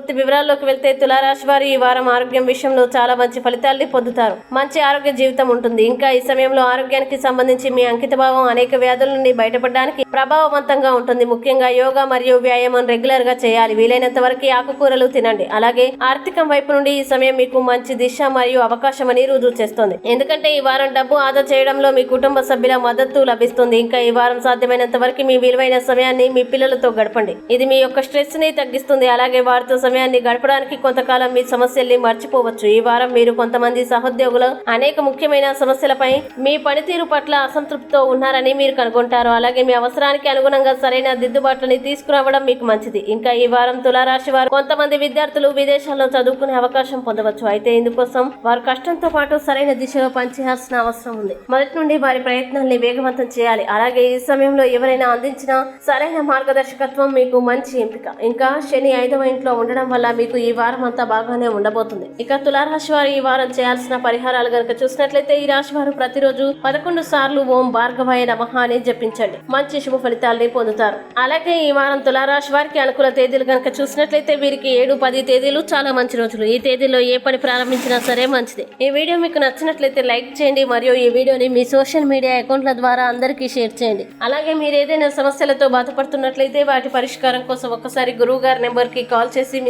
పూర్తి వివరాల్లోకి వెళ్తే తులారాశి వారు ఈ వారం ఆరోగ్యం విషయంలో చాలా మంచి ఫలితాల్ని పొందుతారు. మంచి ఆరోగ్య జీవితం ఉంటుంది. ఇంకా ఈ సమయంలో ఆరోగ్యానికి సంబంధించి మీ అంకితభావం అనేక వ్యాధుల నుండి బయటపడడానికి ప్రభావవంతంగా ఉంటుంది. ముఖ్యంగా యోగా మరియు వ్యాయామం రెగ్యులర్గా చేయాలి. వీలైనంత వరకు ఆకుకూరలు తినండి. అలాగే ఆర్థికం వైపు నుండి ఈ సమయం మీకు మంచి దిశ మరియు అవకాశం అని రుజువు చేస్తుంది. ఎందుకంటే ఈ వారం డబ్బు ఆదా చేయడంలో మీ కుటుంబ సభ్యుల మద్దతు లభిస్తుంది. ఇంకా ఈ వారం సాధ్యమైనంత వరకు మీ విలువైన సమయాన్ని మీ పిల్లలతో గడపండి. ఇది మీ యొక్క స్ట్రెస్ని తగ్గిస్తుంది. అలాగే వారితో సమయాన్ని గడపడానికి కొంతకాలం మీ సమస్యల్ని మర్చిపోవచ్చు. ఈ వారం మీరు కొంతమంది సహోద్యోగులు అనేక ముఖ్యమైన సమస్యలపై మీ పనితీరు పట్ల అసంతృప్తితో ఉన్నారని మీరు కనుగొంటారు. అలాగే మీ అవసరానికి అనుగుణంగా సరైన దిద్దుబాట్లని తీసుకురావడం మీకు మంచిది. ఇంకా ఈ వారం తులారాశి వారు కొంతమంది విద్యార్థులు విదేశాల్లో చదువుకునే అవకాశం పొందవచ్చు. అయితే ఇందుకోసం వారు కష్టంతో పాటు సరైన దిశలో పనిచేయాల్సిన అవసరం ఉంది. మొదటి నుండి వారి ప్రయత్నాల్ని వేగవంతం చేయాలి. అలాగే ఈ సమయంలో ఎవరైనా అందించిన సరైన మార్గదర్శకత్వం మీకు మంచి ఎంపిక. ఇంకా శని ఐదవ ఇంట్లో ఉండడం వల్ల మీకు ఈ వారం అంతా బాగానే ఉండబోతుంది. ఇక తులారాశి వారు ఈ వారం చేయాల్సిన పరిహారాలు గనక చూసినట్లయితే ఈ రాశి వారు ప్రతిరోజు పదకొండు సార్లు ఓం భార్గవాయ నమః అని జపించండి. మంచి శుభ ఫలితాల్ని పొందుతారు. అలాగే ఈ వారం తులారాశి వారికి అనుకూల తేదీలు గనక చూసినట్లయితే వీరికి ఏడు పది తేదీలు చాలా మంచి రోజులు. ఈ తేదీలో ఏ పని ప్రారంభించినా సరే మంచిది. ఈ వీడియో మీకు నచ్చినట్లయితే లైక్ చేయండి మరియు ఈ వీడియోని మీ సోషల్ మీడియా అకౌంట్ల ద్వారా అందరికీ షేర్ చేయండి. అలాగే మీరు ఏదైనా సమస్యలతో బాధపడుతున్నట్లయితే వాటి పరిష్కారం కోసం ఒక్కసారి గురువు గారి నెంబర్కి కాల్ చేసి మీ